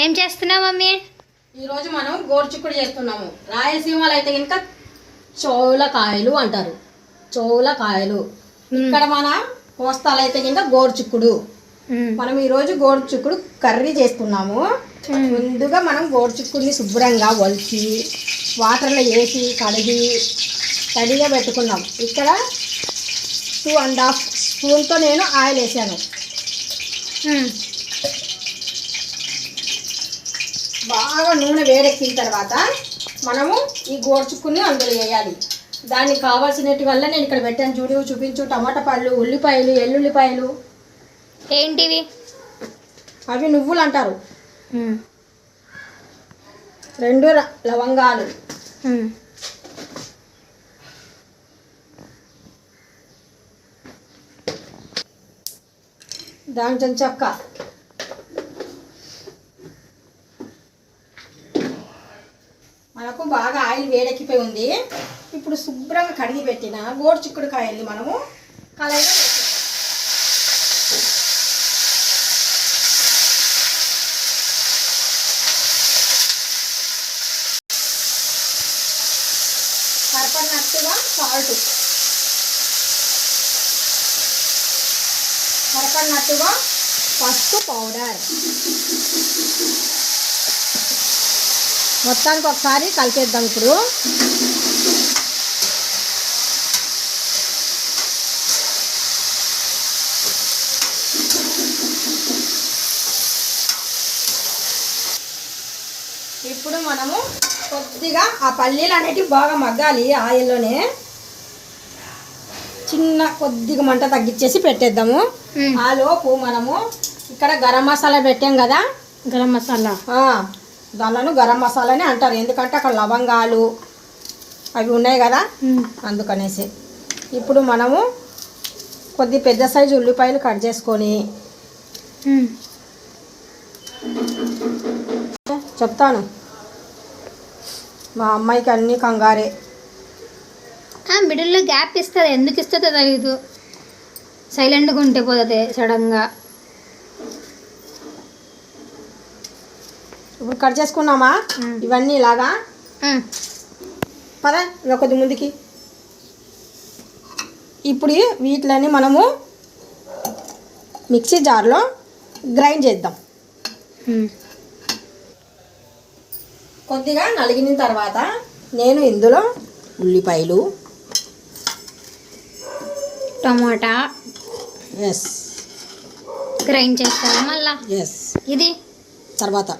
ఏం చేస్తున్నావు మమ్మీ? ఈరోజు మనం గోరుచిక్కుడు చేస్తున్నాము. రాయలసీమలో అయితే కనుక చోలకాయలు అంటారు. చోలకాయలు ఇక్కడ మన కోస్తాలు అయితే కనుక గోరుచిక్కుడు. మ్మ్. మనం ఈరోజు గోరుచిక్కుడు కర్రీ చేస్తున్నాము. ముందుగా మనం గోరుచిక్కుడిని శుభ్రంగా ఒలిచి వాటర్లో వేసి కడిగి తడిగా పెట్టుకున్నాం. ఇక్కడ టూ అండ్ హాఫ్ స్పూన్తో నేను ఆయిల్ వేసాను. బాగా నూనె వేడెక్కిన తర్వాత మనము ఈ గోర్చుకుని అందులో వేయాలి. దానికి కావాల్సినట్టు వల్ల నేను ఇక్కడ పెట్టాను చూడు చూపించు. టమాటా పళ్ళు ఉల్లిపాయలు ఎల్లుల్లిపాయలు. ఏంటివి? అవి నువ్వులు అంటారు. రెండు లవంగాలు. మ్మ్. దాంట్లో చెక్క మనకు బాగా ఆయిల్ వేడెక్కిపోయి ఉంది. ఇప్పుడు శుభ్రంగా కడిగి పెట్టిన గోడు చిక్కుడు కాయల్ని మనము కళాయిలో వేసేద్దాం. సరిపడినట్టుగా సాల్ట్. సరిపడినట్టుగా పసుపు పౌడర్. మొత్తానికి ఒకసారి కలిపేద్దాం ఇప్పుడు. ఇప్పుడు మనము కొద్దిగా ఆ పల్లీలు అనేటివి బాగా మగ్గాలి ఆయిల్లోనే. చిన్న కొద్దిగా మంట తగ్గించేసి పెట్టేద్దాము. ఆ లోపు మనము ఇక్కడ గరం మసాలా పెట్టాం కదా. గరం మసాలా. దానిలో గరం మసాలానే అంటారు. ఎందుకంటే అక్కడ లవంగాలు అవి ఉన్నాయి కదా. అందుకనేసి. ఇప్పుడు మనము కొద్ది పెద్ద సైజు ఉల్లిపాయలు కట్ చేసుకొని. చెప్తాను. మా అమ్మాయికి అన్నీ కంగారే. మిడిల్లో గ్యాప్ ఇస్తుంది. ఎందుకు ఇస్తుందో తెలీదు. సైలెంట్గా ఉంటే పోతుంది సడన్గా. ఇప్పుడు కట్ చేసుకున్నామా. ఇవన్నీ ఇలాగా. పద ఇంకా కొద్ది ముందుకి. ఇప్పుడు వీటిని మనము మిక్సీ జార్లో గ్రైండ్ చేద్దాం. కొద్దిగా నలిగిన తర్వాత నేను ఇందులో ఉల్లిపాయలు. టమాటా. ఎస్ గ్రైండ్ చేస్తావా మళ్ళా? ఎస్ ఇది? తర్వాత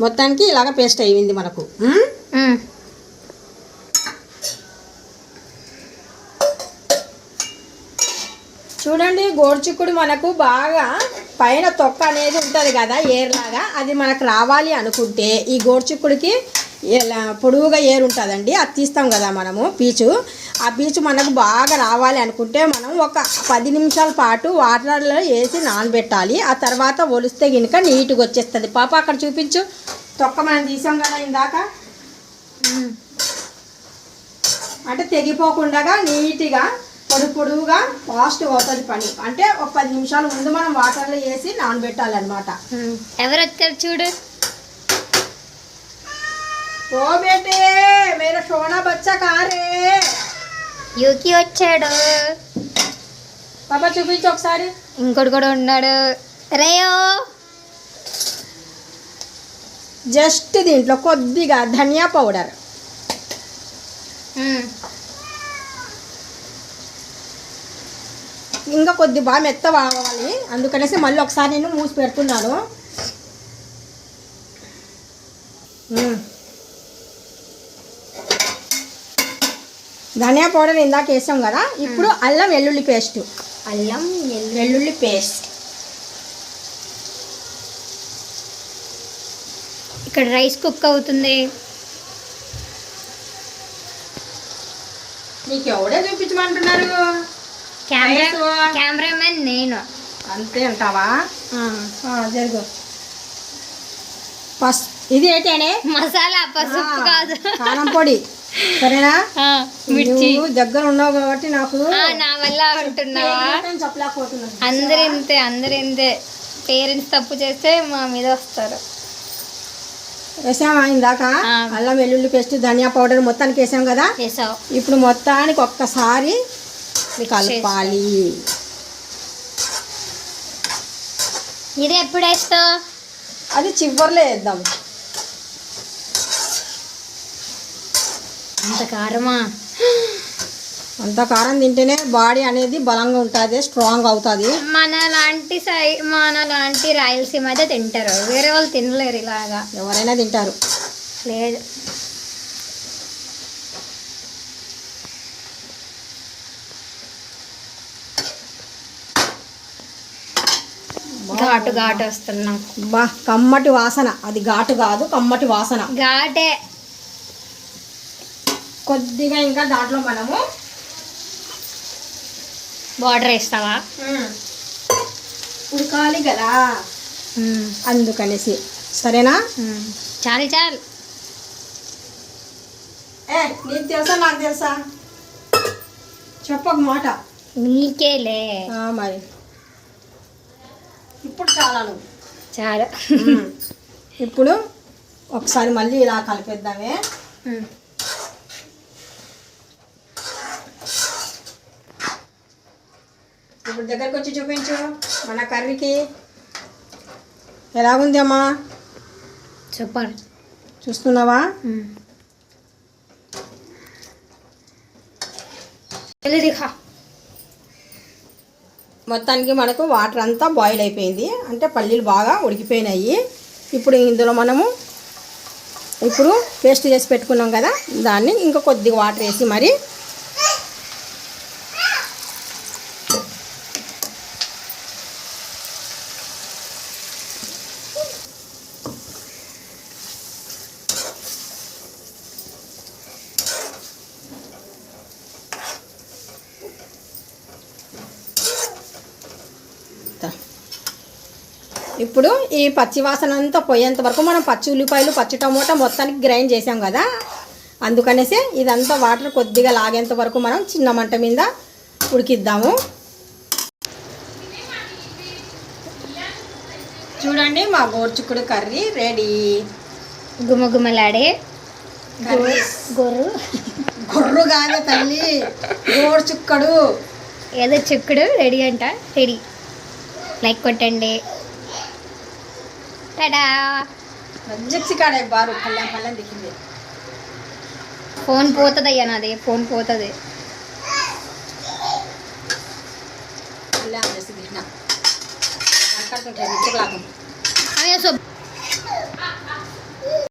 మొత్తానికి ఇలాగ పేస్ట్ అయ్యింది మనకు. చూడండి గోరుచిక్కుడు మనకు బాగా పైన తొక్క అనేది ఉంటుంది కదా ఏర్లాగా. అది మనకు రావాలి అనుకుంటే ఈ గోరుచిక్కుడికి ఇలా పొడవుగా ఏరు ఉంటుందండి అది తీస్తాం కదా మనము పీచు. ఆ పీచు మనకు బాగా రావాలి అనుకుంటే మనం ఒక పది నిమిషాల పాటు వాటర్లో వేసి నానబెట్టాలి. ఆ తర్వాత ఒలిస్తే కనుక నీట్గా వచ్చేస్తుంది. పాప అక్కడ చూపించు. తొక్క మనం తీసాం కదా ఇందాక. అంటే తెగిపోకుండా నీట్గా పొడి పొడువుగా ఫాస్ట్గా అవుతుంది పని. అంటే ఒక పది నిమిషాల ముందు మనం వాటర్లో వేసి నానబెట్టాలన్నమాట. ఎవరు వచ్చారు చూడు? ఓ బేటే మేరా సోనా బచ్చా కారే. యూకి వచ్చాడు. పాప చూపించు ఒకసారి. ఇంకోటి కూడా ఉన్నాడు. రేయో జస్ట్ దీంట్లో కొద్దిగా ధనియా పౌడర్. ఇంకా కొద్ది బాగా మెత్త కావాలి. అందుకనేసి మళ్ళీ ఒకసారి నేను మూసి పెడుతున్నాను. ధనియా పౌడర్ ఇందాక వేసాం కదా ఇప్పుడు అల్లం వెల్లుల్లి పేస్ట్. అల్లం వెల్లుల్లి పేస్ట్. ఇక్కడ రైస్ కుక్ అవుతుంది. నీకు ఎవడే చూపించమంటున్నారు? కెమెరా కెమెరామెన్ నేను. అంతే అంటావా? జరుగు. పస్ ఇది ఏంటనే మసాలా పసుపు కాదు. కారం పొడి. సరేనా? మిర్చి. దగ్గర ఉన్నావు కాబట్టి నాకు నా వల్ల అంటున్నావా? అందరు ఇంతే అందరు ఇంతే. పేరెంట్స్ తప్పు చేస్తే మా మీద వస్తారు. వేసామా ఇందాక. అల్లం వెల్లుల్లి పేస్ట్ ధనియా పౌడర్ మొత్తానికి వేసాం కదా? ఇప్పుడు మొత్తానికి ఒక్కసారి కలపాలి. ఇది ఎప్పుడు వేస్తావు? అది చివర్లో వేద్దాం. అంత కారమా? అంత కారం తింటేనే బాడీ అనేది బలంగా ఉంటుంది స్ట్రాంగ్ అవుతుంది. మన లాంటి సై మన లాంటి రాయలసీమ అయితే తింటారు. వేరే వాళ్ళు తినలేరు ఇలాగా. ఎవరైనా తింటారు. లేదు. ఘాటు ఘాటు వస్తున్నాం. బా కమ్మటి వాసన. అది ఘాటు కాదు కమ్మటి వాసన. ఘాటే. కొద్దిగా ఇంకా దాంట్లో మనము వాటర్ వేస్తావా? ఉడకాలి కదా. అందుకనేసి. సరేనా? చాలు చాలు. ఏ నీకు తెలుసా నాకు తెలుసా? చెప్పక మాట. నీకేలే. మరి. ఇప్పుడు చాలా నువ్వు. చాలు. ఇప్పుడు ఒకసారి మళ్ళీ ఇలా కలిపేద్దామే. ఇప్పుడు దగ్గరకు వచ్చి చూపించు. మన కర్రీకి ఎలాగుంది అమ్మా సూపర్. చూస్తున్నావా? మొత్తానికి మనకు వాటర్ అంతా బాయిల్ అయిపోయింది. అంటే పల్లీలు బాగా ఉడికిపోయినాయి. ఇప్పుడు ఇందులో మనము ఇప్పుడు పేస్ట్ చేసి పెట్టుకున్నాం కదా దాన్ని ఇంకా కొద్దిగా వాటర్ వేసి మరి ఇప్పుడు ఈ పచ్చి వాసన అంతా పోయేంత వరకు మనం పచ్చి ఉల్లిపాయలు పచ్చి టమోటా మొత్తానికి గ్రైండ్ చేసాం కదా. అందుకనేసి ఇదంతా వాటర్ కొద్దిగా లాగేంత వరకు మనం చిన్న మంట మీద ఉడికిద్దాము. చూడండి మా గోర్చుకుడు కర్రీ రెడీ. గుమగుమలాడే గొర్రు. గొర్రు కాదే తల్లి గోర్చుక్కడు. ఏదో చిక్కుడు రెడీ అంట రెడీ. లైక్ కొట్టండి. టడా రజ్జక్సి కాడే బారు పల్లెం పల్లెం దిగింది ఫోన్ పోతుంది అయ్యా నాది ఫోన్ పోతుంది పల్లెం చేసి దిగిన కడుతుంటాయి మిచ్చకు లాగా అయ్యా సో